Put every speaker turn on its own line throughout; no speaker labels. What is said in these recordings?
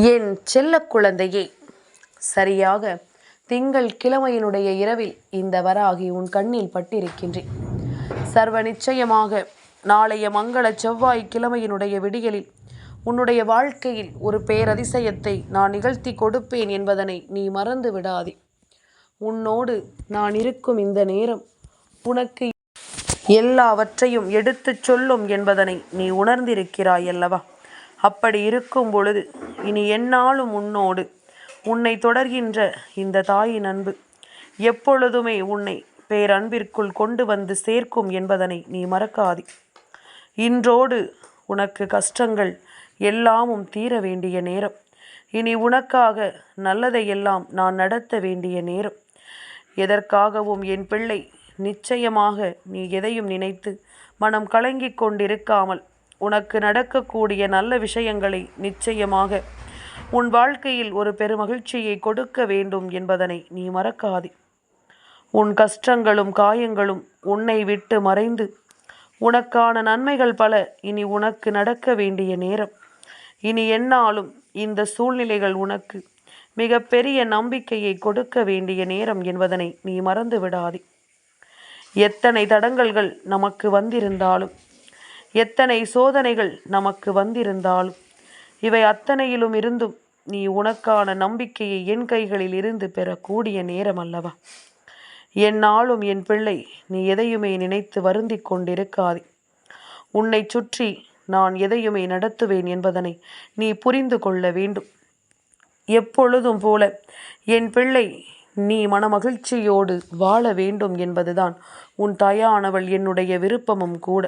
என் செல்ல குழந்தையே சரியாக திங்கள் கிழமையினுடைய இரவில் இந்த வராகி உன் கண்ணில் பட்டிருக்கின்றேன். சர்வ நிச்சயமாக நாளைய மங்கள செவ்வாய் கிழமையினுடைய விடியலில் உன்னுடைய வாழ்க்கையில் ஒரு பேரதிசயத்தை நான் நிகழ்த்தி கொடுப்பேன் என்பதனை நீ மறந்து விடாதே. உன்னோடு நான் இருக்கும் இந்த நேரம் உனக்கு எல்லாவற்றையும் எடுத்துச் சொல்லும் என்பதனை நீ உணர்ந்திருக்கிறாய் அல்லவா அப்படி இருக்கும் பொழுது இனி என்னாலும் உன்னோடு உன்னை தொடர்கின்ற இந்த தாயின் அன்பு எப்பொழுதுமே உன்னை பேரன்பிற்குள் கொண்டு வந்து சேர்க்கும் என்பதனை நீ மறக்காதே. இன்றோடு உனக்கு கஷ்டங்கள் எல்லாமும் தீர வேண்டிய நேரம். இனி உனக்காக நல்லதையெல்லாம் நான் நடத்த வேண்டிய நேரம். எதற்காகவும் என் பிள்ளை நிச்சயமாக நீ எதையும் நினைத்து மனம் கலங்கிக் கொண்டிருக்காமல் உனக்கு நடக்கக்கூடிய நல்ல விஷயங்களை நிச்சயமாக உன் வாழ்க்கையில் ஒரு பெருமகிழ்ச்சியை கொடுக்க வேண்டும் என்பதனை நீ மறக்காதே. உன் கஷ்டங்களும் காயங்களும் உன்னை விட்டு மறைந்து உனக்கான நன்மைகள் பல இனி உனக்கு நடக்க வேண்டிய நேரம். இனி என்னாலும் இந்த சூழ்நிலைகள் உனக்கு மிக பெரிய நம்பிக்கையை கொடுக்க வேண்டிய நேரம் என்பதனை நீ மறந்து விடாதே எத்தனை தடங்கல்கள் நமக்கு வந்திருந்தாலும் எத்தனை சோதனைகள் நமக்கு வந்திருந்தாலும் இவை அத்தனையிலும் இருந்தும் நீ உனக்கான நம்பிக்கையை என் கைகளில் இருந்து பெறக்கூடிய நேரம் அல்லவா? என்னாலும் என் பிள்ளை நீ எதையுமே நினைத்து வருந்தி கொண்டிருக்காதே. உன்னை சுற்றி நான் எதையுமே நடத்துவேன் என்பதனை நீ புரிந்து கொள்ள வேண்டும். எப்பொழுதும் போல என் பிள்ளை நீ மனமகிழ்ச்சியோடு வாழ வேண்டும் என்பதுதான் உன் தாயானவள் என்னுடைய விருப்பமும் கூட.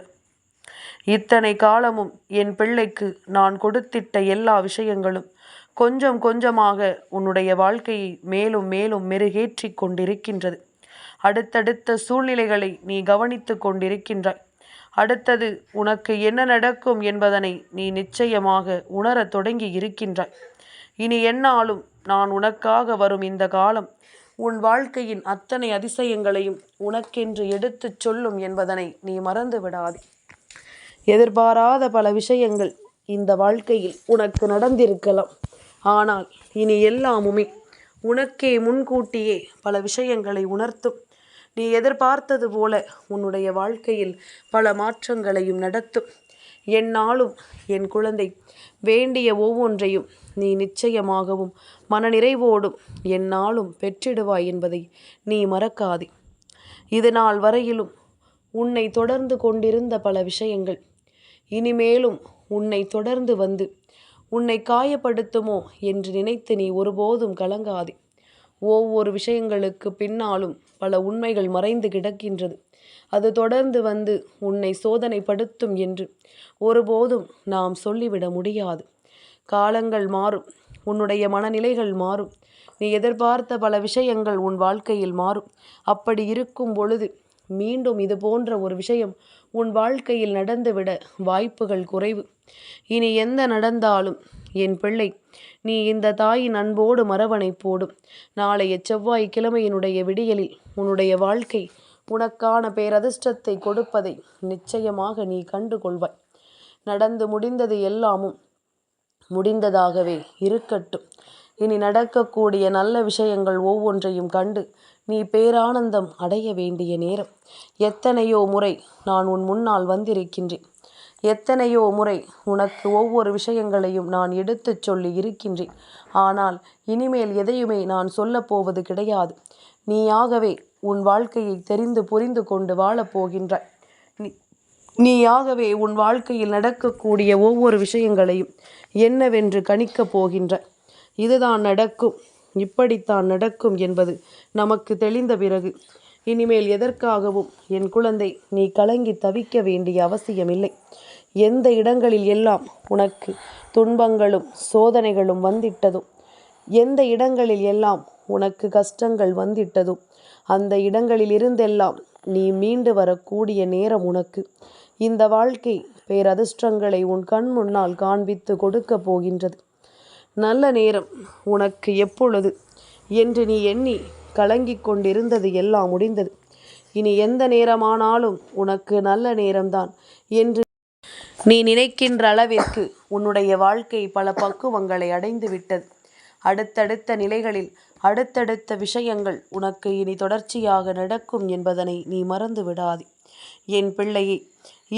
இத்தனை காலமும் என் பிள்ளைக்கு நான் கொடுத்திட்ட எல்லா விஷயங்களும் கொஞ்சம் கொஞ்சமாக உன்னுடைய வாழ்க்கையை மேலும் மேலும் மெருகேற்றி கொண்டிருக்கின்றது. அடுத்தடுத்த சூழ்நிலைகளை நீ கவனித்து கொண்டிருக்கின்றாய். அடுத்தது உனக்கு என்ன நடக்கும் என்பதனை நீ நிச்சயமாக உணரத் தொடங்கி இருக்கின்றாய். இனி என்னாலும் நான் உனக்காக வரும் இந்த காலம் உன் வாழ்க்கையின் அத்தனை அதிசயங்களையும் உனக்கென்று எடுத்துச் சொல்லும் என்பதனை நீ மறந்து விடாதே எதிர்பாராத பல விஷயங்கள் இந்த வாழ்க்கையில் உனக்கு நடந்திருக்கலாம். ஆனால் இனி எல்லாமுமே உனக்கே முன்கூட்டியே பல விஷயங்களை உணர்த்தும். நீ எதிர்பார்த்தது போல உன்னுடைய வாழ்க்கையில் பல மாற்றங்களையும் நடத்தும். என்னாலும் என் குழந்தை வேண்டிய ஒவ்வொன்றையும் நீ நிச்சயமாகவும் மனநிறைவோடும் என்னாலும் பெற்றிடுவாய் என்பதை நீ மறக்காதே. இது நாள் வரையிலும் உன்னை தொடர்ந்து கொண்டிருந்த பல விஷயங்கள் இனிமேலும் உன்னை தொடர்ந்து வந்து உன்னை காயப்படுத்துமோ என்று நினைத்து நீ ஒருபோதும் கலங்காதே. ஒவ்வொரு விஷயங்களுக்கு பின்னாலும் பல உண்மைகள் மறைந்து கிடக்கின்றது. அது தொடர்ந்து வந்து உன்னை சோதனைப்படுத்தும் என்று ஒருபோதும் நாம் சொல்லிவிட முடியாது. காலங்கள் மாறும் உன்னுடைய மனநிலைகள் மாறும். நீ எதிர்பார்த்த பல விஷயங்கள் உன் வாழ்க்கையில் மாறும். அப்படி இருக்கும் பொழுது மீண்டும் இது போன்ற ஒரு விஷயம் உன் வாழ்க்கையில் நடந்துவிட வாய்ப்புகள் குறைவு. இனி எந்த நடந்தாலும் என் பிள்ளை நீ இந்த தாயின் அன்போடு மரவணை போடும். நாளைய செவ்வாய் கிழமையினுடைய விடியலில் உன்னுடைய வாழ்க்கை உனக்கான பேரதிர்ஷ்டத்தை கொடுப்பதை நிச்சயமாக நீ கண்டு கொள்வாய் நடந்து முடிந்தது எல்லாமும் முடிந்ததாகவே இருக்கட்டும். இனி நடக்கக்கூடிய நல்ல விஷயங்கள் ஒவ்வொன்றையும் கண்டு நீ பேரானந்தம் அடைய வேண்டிய நேரம். எத்தனையோ முறை நான் உன் முன்னால் வந்திருக்கின்றேன். எத்தனையோ முறை உனக்கு ஒவ்வொரு விஷயங்களையும் நான் எடுத்துச் சொல்லி இருக்கின்றேன். ஆனால் இனிமேல் எதையுமே நான் சொல்லப்போவது கிடையாது. நீயாகவே உன் வாழ்க்கையை தெரிந்து புரிந்து கொண்டு வாழப்போகின்றாய் நீ நீயாகவே உன் வாழ்க்கையில் நடக்கக்கூடிய ஒவ்வொரு விஷயங்களையும் என்னவென்று கணிக்கப் போகின்றாய். இதுதான் நடக்கும். இப்படித்தான் நடக்கும் என்பது நமக்கு தெளிந்த பிறகு. இனிமேல் எதற்காகவும் என் குழந்தை நீ கலங்கி தவிக்க வேண்டிய அவசியமில்லை. எந்த இடங்களில் எல்லாம் உனக்கு துன்பங்களும் சோதனைகளும் வந்திட்டதும் எந்த இடங்களில் எல்லாம் உனக்கு கஷ்டங்கள் வந்திட்டதும் அந்த இடங்களில் இருந்தெல்லாம் நீ மீண்டு வரக்கூடிய நேரம் உனக்கு. இந்த வாழ்க்கை பேரதிர்ஷ்டங்களை உன் கண் முன்னால் காண்பித்து கொடுக்கப் போகின்றது. நல்ல நேரம் உனக்கு எப்பொழுது? என்று நீ எண்ணி கலங்கிக் கொண்டிருந்தது எல்லாம் முடிந்தது. இனி எந்த நேரமானாலும் உனக்கு நல்ல நேரம்தான் என்று நீ நினைக்கின்ற அளவிற்கு உன்னுடைய வாழ்க்கை பல பக்குவங்களை அடைந்து விட்டது. அடுத்தடுத்த நிலைகளில் அடுத்தடுத்த விஷயங்கள் உனக்கு இனி தொடர்ச்சியாக நடக்கும் என்பதனை நீ மறந்து விடாதே. என் பிள்ளையே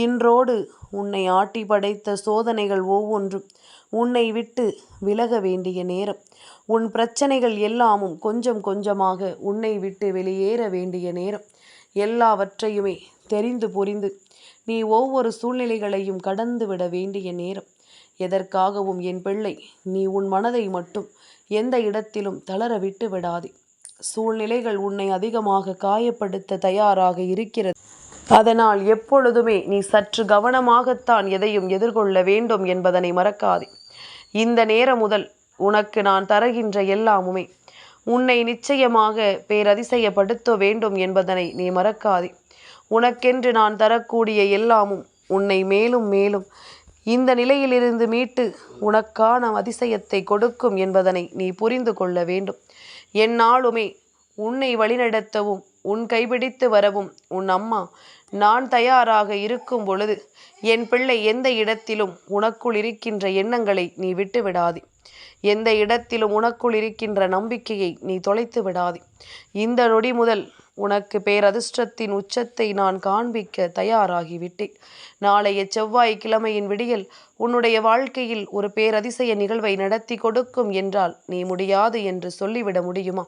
இன்றோடு உன்னை ஆட்டி படைத்த சோதனைகள் ஒவ்வொன்றும் உன்னை விட்டு விலக வேண்டிய நேரம். உன் பிரச்சனைகள் எல்லாமும் கொஞ்சம் கொஞ்சமாக உன்னை விட்டு வெளியேற வேண்டிய நேரம். எல்லாவற்றையுமே தெரிந்து புரிந்து நீ ஒவ்வொரு சூழ்நிலைகளையும் கடந்து விட வேண்டிய நேரம். எதற்காகவும் என் பிள்ளை நீ உன் மனதை மட்டும் எந்த இடத்திலும் தளர விட்டு விடாதே. சூழ்நிலைகள் உன்னை அதிகமாக காயப்படுத்த தயாராக இருக்கிறது. அதனால் எப்பொழுதுமே நீ சற்று கவனமாகத்தான் எதையும் எதிர்கொள்ள வேண்டும் என்பதனை மறக்காதே. இந்த நேரம் முதல் உனக்கு நான் தருகின்ற எல்லாமுமே உன்னை நிச்சயமாக பேரதிசயப்படுத்த வேண்டும் என்பதனை நீ மறக்காதே. உனக்கென்று நான் தரக்கூடிய எல்லாமும் உன்னை மேலும் மேலும் இந்த நிலையிலிருந்து மீட்டு உனக்கான அதிசயத்தை கொடுக்கும் என்பதனை நீ புரிந்து கொள்ள வேண்டும். என்னாலுமே உன்னை வழிநடத்தவும் உன் கைபிடித்து வரவும் உன் அம்மா நான் தயாராக இருக்கும் பொழுது என் பிள்ளை எந்த இடத்திலும் உனக்குள் இருக்கின்ற எண்ணங்களை நீ விட்டு விடாதே எந்த இடத்திலும் உனக்குள் இருக்கின்ற நம்பிக்கையை நீ தொலைத்து விடாதே இந்த நொடி முதல் உனக்கு பேரதிர்ஷ்டத்தின் உச்சத்தை நான் காண்பிக்க தயாராகிவிட்டேன். நாளைய செவ்வாய் கிழமையின் விடியல் உன்னுடைய வாழ்க்கையில் ஒரு பேரதிசய நிகழ்வை நடத்தி கொடுக்கும் என்றால் நீ முடியாது என்று சொல்லிவிட முடியுமா?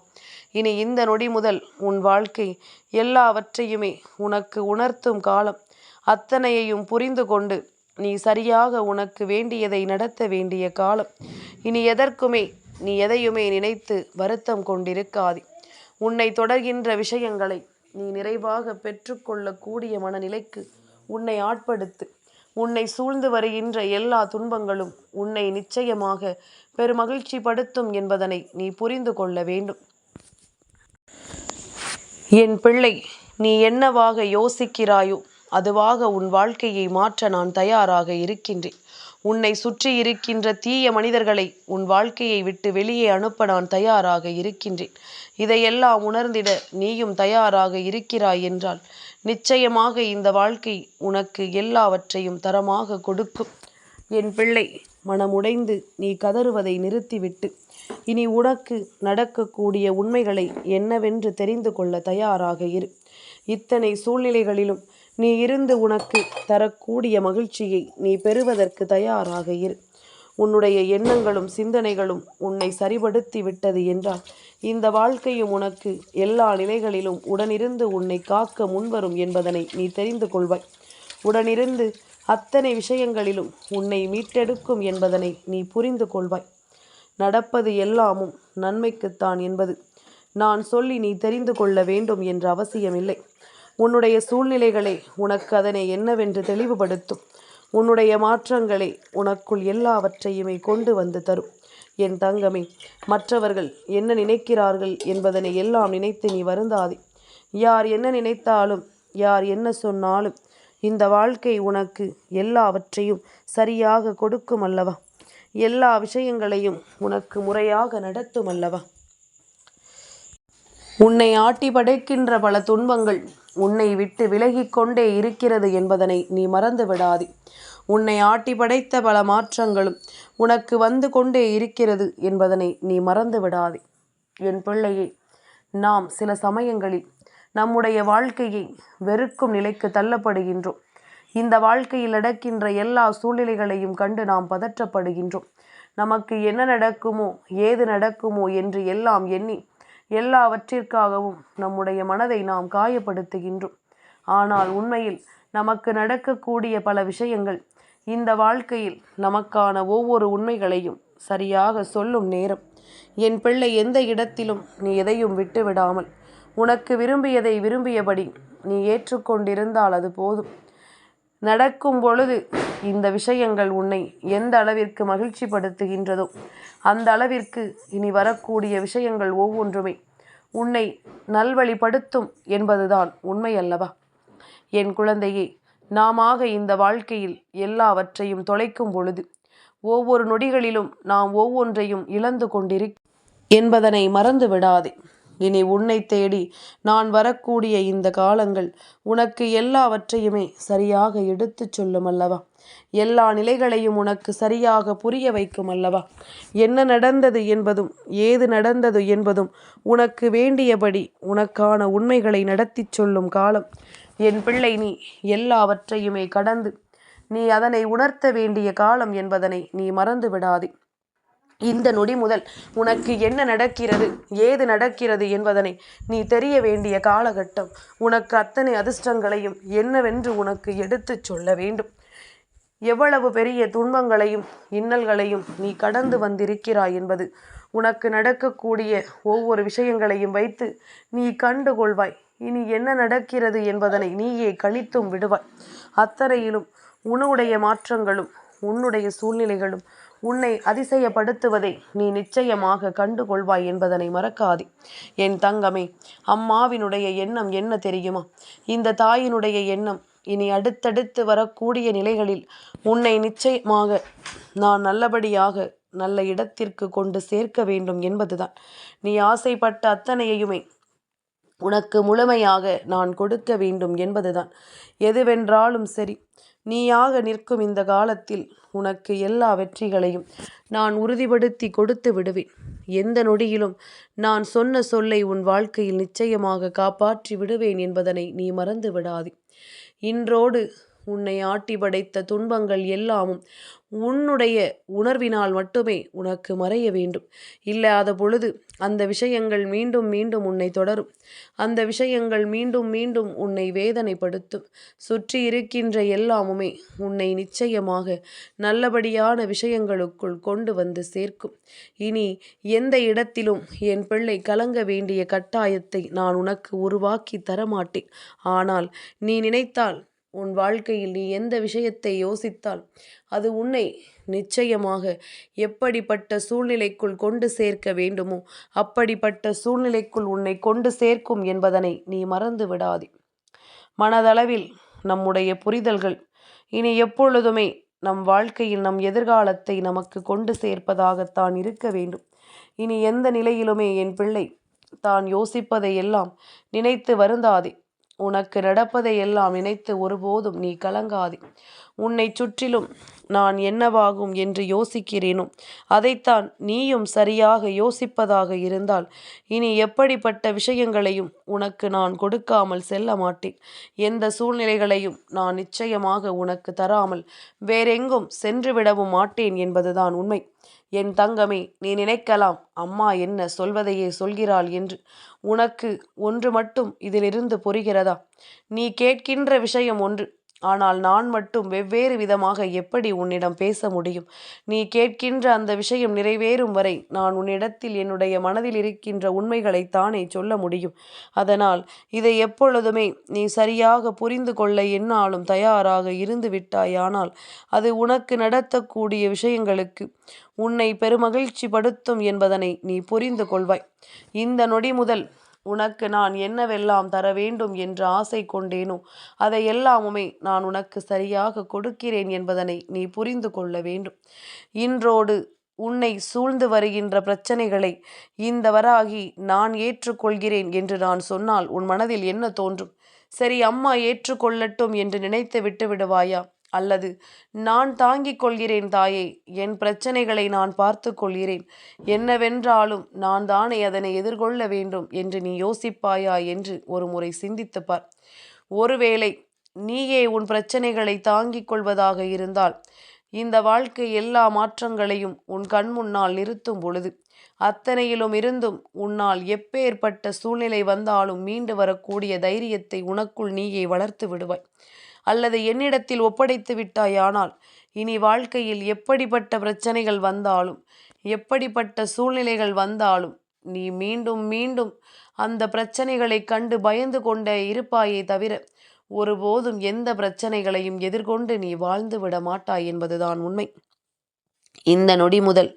இனி இந்த நொடி முதல் உன் வாழ்க்கை எல்லாவற்றையுமே உனக்கு உணர்த்தும் காலம். அத்தனையையும் புரிந்து கொண்டு நீ சரியாக உனக்கு வேண்டியதை நடத்த வேண்டிய காலம். இனி எதற்குமே நீ எதையுமே நினைத்து வருத்தம் கொண்டிருக்காதே. உன்னை தொடர்கின்ற விஷயங்களை நீ நிறைவாக பெற்றுக்கொள்ளக்கூடிய மனநிலைக்கு உன்னை ஆட்படுத்து. உன்னை சூழ்ந்து வருகின்ற எல்லா துன்பங்களும் உன்னை நிச்சயமாக பெருமகிழ்ச்சி படுத்தும் என்பதனை நீ புரிந்து கொள்ள வேண்டும். என் பிள்ளை நீ என்னவாக யோசிக்கிறாயோ அதுவாக உன் வாழ்க்கையை மாற்ற நான் தயாராக இருக்கின்றேன். உன்னை சுற்றி இருக்கின்ற தீய மனிதர்களை உன் வாழ்க்கையை விட்டு வெளியே அனுப்ப நான் தயாராக இருக்கின்றேன். இதையெல்லாம் உணர்ந்திட நீயும் தயாராக இருக்கிறாய் என்றால் நிச்சயமாக இந்த வாழ்க்கை உனக்கு எல்லாவற்றையும் தரமாக கொடுக்கும். என் பிள்ளை மனமுடைந்து நீ கதறுவதை நிறுத்திவிட்டு இனி உனக்கு நடக்கக்கூடிய உண்மைகளை என்னவென்று தெரிந்து கொள்ள தயாராக இரு. இத்தனை சூழ்நிலைகளிலும் நீ இருந்து உனக்கு தரக்கூடிய மகிழ்ச்சியை நீ பெறுவதற்கு தயாராக இரு. உன்னுடைய எண்ணங்களும் சிந்தனைகளும் உன்னை சரிபடுத்தி விட்டது என்றால் இந்த வாழ்க்கையும் உனக்கு எல்லா நிலைகளிலும் உடனிருந்து உன்னை காக்க முன்வரும் என்பதனை நீ தெரிந்து கொள்வாய். உடனிருந்து அத்தனை விஷயங்களிலும் உன்னை மீட்டெடுக்கும் என்பதனை நீ புரிந்து கொள்வாய். நடப்பது எல்லாமும் நன்மைக்குத்தான் என்பது நான் சொல்லி நீ தெரிந்து கொள்ள வேண்டும் என்ற அவசியமில்லை. உன்னுடைய சூழ்நிலைகளை உனக்கு அதனை என்னவென்று தெளிவுபடுத்தும். உன்னுடைய மாற்றங்களை உனக்குள் எல்லாவற்றையுமே கொண்டு வந்து தரும். என் தங்கமே மற்றவர்கள் என்ன நினைக்கிறார்கள் என்பதனை எல்லாம் நினைத்து நீ வருந்தாதே. யார் என்ன நினைத்தாலும் யார் என்ன சொன்னாலும் இந்த வாழ்க்கை உனக்கு எல்லாவற்றையும் சரியாக கொடுக்கும் அல்லவா? எல்லா விஷயங்களையும் உனக்கு முறையாக நடத்தும் அல்லவா? உன்னை ஆட்டி படைக்கின்ற பல துன்பங்கள் உன்னை விட்டு விலகிக் கொண்டே இருக்கிறது என்பதனை நீ மறந்து விடாதே. உன்னை ஆட்டி படைத்த பல மாற்றங்களும் உனக்கு வந்து கொண்டே இருக்கிறது என்பதனை நீ மறந்து விடாதே. என் பிள்ளையே நாம் சில சமயங்களில் நம்முடைய வாழ்க்கையை வெறுக்கும் நிலைக்கு தள்ளப்படுகின்றோம். இந்த வாழ்க்கையில் நடக்கின்ற எல்லா சூழ்நிலைகளையும் கண்டு நாம் பதற்றப்படுகின்றோம். நமக்கு என்ன நடக்குமோ ஏது நடக்குமோ என்று எல்லாம் எண்ணி எல்லாவற்றிற்காகவும் நம்முடைய மனதை நாம் காயப்படுத்துகின்றோம். ஆனால் உண்மையில் நமக்கு நடக்கக்கூடிய பல விஷயங்கள் இந்த வாழ்க்கையில் நமக்கான ஒவ்வொரு உண்மைகளையும் சரியாக சொல்லும் நேரம். என் பிள்ளை எந்த இடத்திலும் நீ எதையும் விட்டு விடாமல் உனக்கு விரும்பியதை விரும்பியபடி நீ ஏற்றுக்கொண்டிருந்தால் அது போதும். நடக்கும் பொழுது இந்த விஷயங்கள் உன்னை எந்த அளவிற்கு மகிழ்ச்சிப்படுத்துகின்றதோ அந்த அளவிற்கு இனி வரக்கூடிய விஷயங்கள் ஒவ்வொன்றுமே உன்னை நல்வழிப்படுத்தும் என்பதுதான் உண்மை அல்லவா? என் குழந்தையே நாமாக இந்த வாழ்க்கையில் எல்லாவற்றையும் தொலைக்கும் பொழுது ஒவ்வொரு நொடிகளிலும் நாம் ஒவ்வொன்றையும் இழந்து கொண்டிரு என்பதனை மறந்து விடாதே இனி உன்னை தேடி நான் வரக்கூடிய இந்த காலங்கள் உனக்கு எல்லாவற்றையுமே சரியாக எடுத்துச் சொல்லும் அல்லவா? எல்லா நிலைகளையும் உனக்கு சரியாக புரிய வைக்கும் அல்லவா? என்ன நடந்தது என்பதும் ஏது நடந்தது என்பதும் உனக்கு வேண்டியபடி உனக்கான உண்மைகளை நடத்தி சொல்லும் காலம். என் பிள்ளை நீ எல்லாவற்றையுமே கடந்து நீ அதனை உணர்த்த வேண்டிய காலம் என்பதனை நீ மறந்து விடாதே இந்த நொடி முதல் உனக்கு என்ன நடக்கிறது? ஏது நடக்கிறது என்பதனை நீ தெரிய வேண்டிய காலகட்டம். உனக்கு அத்தனை அதிர்ஷ்டங்களையும் என்னவென்று உனக்கு எடுத்துச் சொல்ல வேண்டும். எவ்வளவு பெரிய துன்பங்களையும் இன்னல்களையும் நீ கடந்து வந்திருக்கிறாய் என்பது உனக்கு நடக்கக்கூடிய ஒவ்வொரு விஷயங்களையும் வைத்து நீ கண்டுகொள்வாய் இனி என்ன நடக்கிறது என்பதனை நீயே கணித்தும் விடுவாய். அத்தனையிலும் உன்னுடைய மாற்றங்களும் உன்னுடைய சூழ்நிலைகளும் உன்னை அதிசயப்படுத்துவதை நீ நிச்சயமாக கண்டுகொள்வாய் என்பதனை மறக்காதே. என் தங்கமே அம்மாவினுடைய எண்ணம் என்ன தெரியுமா? இந்த தாயினுடைய எண்ணம் இனி அடுத்தடுத்து வரக்கூடிய நிலைகளில் உன்னை நிச்சயமாக நான் நல்லபடியாக நல்ல இடத்திற்கு கொண்டு சேர்க்க வேண்டும் என்பதுதான். நீ ஆசைப்பட்ட அத்தனையுமே உனக்கு முழுமையாக நான் கொடுக்க வேண்டும் என்பதுதான். எதுவென்றாலும் சரி நீயாக நிற்கும் இந்த காலத்தில் உனக்கு எல்லா வெற்றிகளையும் நான் உறுதிப்படுத்தி கொடுத்து விடுவேன். எந்த நொடியிலும் நான் சொன்ன சொல்லை உன் வாழ்க்கையில் நிச்சயமாக காப்பாற்றி விடுவேன் என்பதனை நீ மறந்து விடாதே இன்றோடு உன்னை ஆட்டி படைத்த துன்பங்கள் எல்லாமும் உன்னுடைய உணர்வினால் மட்டுமே உனக்கு மறைய வேண்டும். இல்லாத பொழுது அந்த விஷயங்கள் மீண்டும் மீண்டும் உன்னை தொடரும். அந்த விஷயங்கள் மீண்டும் மீண்டும் உன்னை வேதனைப்படுத்தும். சுற்றி இருக்கின்ற எல்லாமுமே உன்னை நிச்சயமாக நல்லபடியான விஷயங்களுக்குள் கொண்டு வந்து சேர்க்கும். இனி எந்த இடத்திலும் என் பிள்ளை கலங்க வேண்டிய கட்டாயத்தை நான் உனக்கு உருவாக்கி தரமாட்டேன். ஆனால் நீ நினைத்தால் உன் வாழ்க்கையில் நீ எந்த விஷயத்தை யோசித்தால் அது உன்னை நிச்சயமாக எப்படிப்பட்ட சூழ்நிலைக்குள் கொண்டு சேர்க்க வேண்டுமோ அப்படிப்பட்ட சூழ்நிலைக்குள் உன்னை கொண்டு சேர்க்கும் என்பதனை நீ மறந்து விடாதே. மனதளவில் நம்முடைய புரிதல்கள் இனி எப்பொழுதுமே நம் வாழ்க்கையில் நம் எதிர்காலத்தை நமக்கு கொண்டு சேர்ப்பதாகத்தான் இருக்க வேண்டும். இனி எந்த நிலையிலுமே என் பிள்ளை தான் யோசிப்பதை எல்லாம் நினைத்து வருந்தாதே. உனக்கு நடப்பதை எல்லாம் நினைத்து ஒருபோதும் நீ கலங்காதே. உன்னை சுற்றிலும் நான் என்னவாகும் என்று யோசிக்கிறேனோ? அதைத்தான் நீயும் சரியாக யோசிப்பதாக இருந்தால் இனி எப்படிப்பட்ட விஷயங்களையும் உனக்கு நான் கொடுக்காமல் செல்ல மாட்டேன். எந்த சூழ்நிலைகளையும் நான் நிச்சயமாக உனக்கு தராமல் வேறெங்கும் சென்றுவிடவும் மாட்டேன் என்பதுதான் உண்மை. என் தங்கமே நீ நினைக்கலாம். அம்மா என்ன சொல்வதையே சொல்கிறாள் என்று. உனக்கு ஒன்று மட்டும் இதிலிருந்து புரிகிறதா? நீ கேட்கின்ற விஷயம் ஒன்று. ஆனால் நான் மட்டும் வெவ்வேறு விதமாக எப்படி உன்னிடம் பேச முடியும்? நீ கேட்கின்ற அந்த விஷயம் நிறைவேறும் வரை நான் உன்னிடத்தில் என்னுடைய மனதில் இருக்கின்ற உண்மைகளை தானே சொல்ல முடியும். அதனால் இதை எப்பொழுதுமே நீ சரியாக புரிந்து கொள்ள என்னாலும் தயாராக இருந்து விட்டாயானால் அது உனக்கு நடத்தக்கூடிய விஷயங்களுக்கு உன்னை பெருமகிழ்ச்சி படுத்தும் என்பதனை நீ புரிந்து கொள்வாய். இந்த நொடி முதல் உனக்கு நான் என்னவெல்லாம் தர வேண்டும் என்று ஆசை கொண்டேனோ அதை எல்லாமுமே நான் உனக்கு சரியாக கொடுக்கிறேன் என்பதனை நீ புரிந்து கொள்ள வேண்டும். இன்றோடு உன்னை சூழ்ந்து வருகின்ற பிரச்சனைகளை இந்த வராகி நான் ஏற்றுக்கொள்கிறேன் என்று நான் சொன்னால் உன் மனதில் என்ன தோன்றும்? சரி அம்மா ஏற்றுக்கொள்ளட்டும் என்று நினைத்து விட்டு விடுவாயா? அல்லது நான் தாங்கிக் கொள்கிறேன் தாயே என் பிரச்சனைகளை நான் பார்த்து கொள்கிறேன். என்னவென்றாலும் நான் தானே அதனை எதிர்கொள்ள வேண்டும் என்று நீ யோசிப்பாயா? என்று ஒரு முறை சிந்தித்து பார் ஒருவேளை நீயே உன் பிரச்சனைகளை தாங்கிக் கொள்வதாக இருந்தால் இந்த வாழ்க்கை எல்லா மாற்றங்களையும் உன் கண் முன்னால் நிறுத்தும் பொழுது அத்தனையிலும் இருந்தும் உன்னால் எப்பேற்பட்ட சூழ்நிலை வந்தாலும் மீண்டு வரக்கூடிய தைரியத்தை உனக்குள் நீயே வளர்த்து விடுவாய். அல்லது என்னிடத்தில் ஒப்படைத்து விட்டாயானால் இனி வாழ்க்கையில் எப்படிப்பட்ட பிரச்சனைகள் வந்தாலும் எப்படிப்பட்ட சூழ்நிலைகள் வந்தாலும் நீ மீண்டும் மீண்டும் அந்த பிரச்சனைகளை கண்டு பயந்து கொண்டே இருப்பாயே தவிர ஒருபோதும் எந்த பிரச்சனைகளையும் எதிர்கொண்டு நீ வாழ்ந்து விட மாட்டாய் என்பதுதான் உண்மை. இந்த நொடி முதல்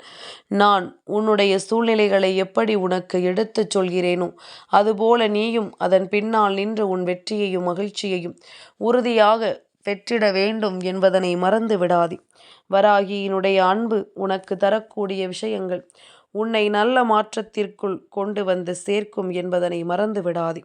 நான் உன்னுடைய சூழ்நிலைகளை எப்படி உனக்கு எடுத்துச் சொல்கிறேனோ அதுபோல நீயும் அதன் பின்னால் நின்று உன் வெற்றியையும் மகிழ்ச்சியையும் உறுதியாக பெற்றிட வேண்டும் என்பதனை மறந்து விடாதே. வராகியினுடைய அன்பு உனக்கு தரக்கூடிய விஷயங்கள் உன்னை நல்ல மாற்றத்திற்குள் கொண்டு வந்து சேர்க்கும் என்பதனை மறந்து விடாதே.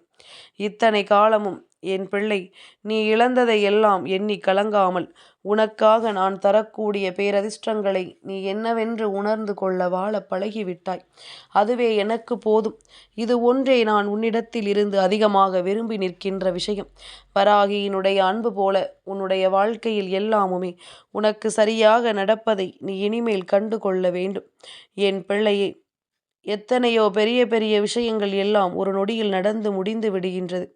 இத்தனை காலமும் என் பிள்ளை நீ இழந்ததை எல்லாம் எண்ணி கலங்காமல் உனக்காக நான் தரக்கூடிய பேரதிர்ஷ்டங்களை நீ என்னவென்று உணர்ந்து கொள்ள வாழ பழகிவிட்டாய். அதுவே எனக்கு போதும். இது ஒன்றே நான் உன்னிடத்தில் இருந்து அதிகமாக விரும்பி நிற்கின்ற விஷயம். வராகியினுடைய அன்பு போல உன்னுடைய வாழ்க்கையில் எல்லாமுமே உனக்கு சரியாக நடப்பதை நீ இனிமேல் கண்டு கொள்ள வேண்டும். என் பிள்ளையே எத்தனையோ பெரிய பெரிய விஷயங்கள் எல்லாம் ஒரு நொடியில் நடந்து முடிந்து விடுகின்றது.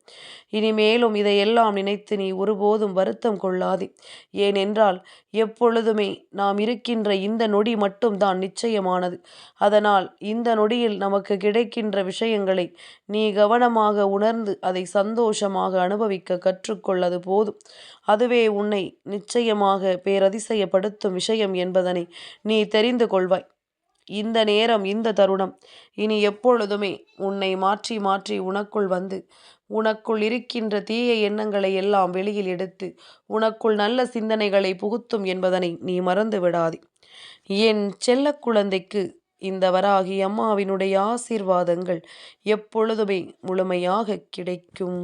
இனிமேலும் இதையெல்லாம் நினைத்து நீ ஒருபோதும் வருத்தம் கொள்ளாதே. ஏனென்றால் எப்பொழுதுமே நாம் இருக்கின்ற இந்த நொடி மட்டும்தான் நிச்சயமானது. அதனால் இந்த நொடியில் நமக்கு கிடைக்கின்ற விஷயங்களை நீ கவனமாக உணர்ந்து அதை சந்தோஷமாக அனுபவிக்க கற்றுக்கொள்ளது போதும். அதுவே உன்னை நிச்சயமாக பேரதிசயப்படுத்தும் விஷயம் என்பதனை நீ தெரிந்து கொள்வாய். இந்த நேரம் இந்த தருணம். இனி எப்பொழுதுமே உன்னை மாற்றி மாற்றி உனக்குள் வந்து உனக்குள் இருக்கின்ற தீய எண்ணங்களை எல்லாம் வெளியில் எடுத்து உனக்குள் நல்ல சிந்தனைகளை புகுத்தும் என்பதனை நீ மறந்து விடாதே. என் செல்ல குழந்தைக்கு இந்த வராகி அம்மாவினுடைய ஆசீர்வாதங்கள் எப்பொழுதுமே முழுமையாக கிடைக்கும்.